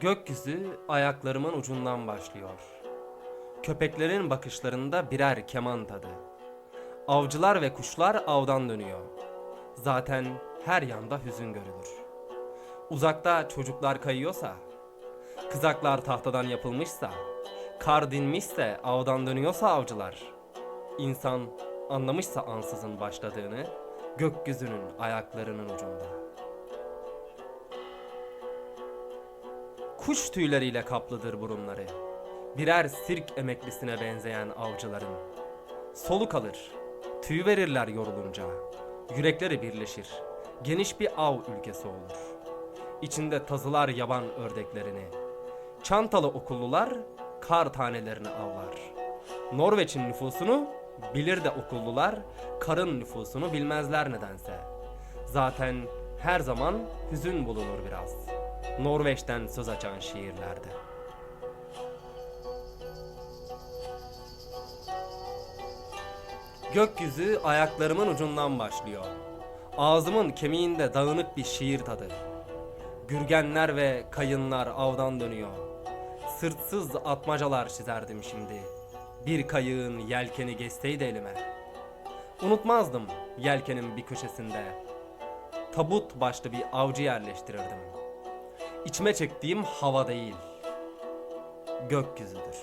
Gökyüzü ayaklarımın ucundan başlıyor. Köpeklerin bakışlarında birer keman tadı. Avcılar ve kuşlar avdan dönüyor. Zaten her yanda hüzün görülür. Uzakta çocuklar kayıyorsa, kızaklar tahtadan yapılmışsa, kar dinmişse avdan dönüyorsa avcılar. İnsan anlamışsa ansızın başladığını, gökyüzünün ayaklarının ucunda. Kuş tüyleriyle kaplıdır burunları. Birer sirk emeklisine benzeyen avcıların. Soluk alır, tüy verirler yorulunca. Yürekleri birleşir, geniş bir av ülkesi olur. İçinde tazılar yaban ördeklerini. Çantalı okullular kar tanelerini avlar. Norveç'in nüfusunu bilir de okullular, karın nüfusunu bilmezler nedense. Zaten her zaman hüzün bulunur biraz. Norveç'ten söz açan şiirlerde. Gökyüzü ayaklarımın ucundan başlıyor. Ağzımın kemiğinde dağınık bir şiir tadı. Gürgenler ve kayınlar avdan dönüyor. Sırtsız atmacalar çizerdim şimdi. Bir kayığın yelkeni geçseydi elime. Unutmazdım yelkenin bir köşesinde. Tabut başlı bir avcı yerleştirirdim. İçime çektiğim hava değil, gökyüzüdür.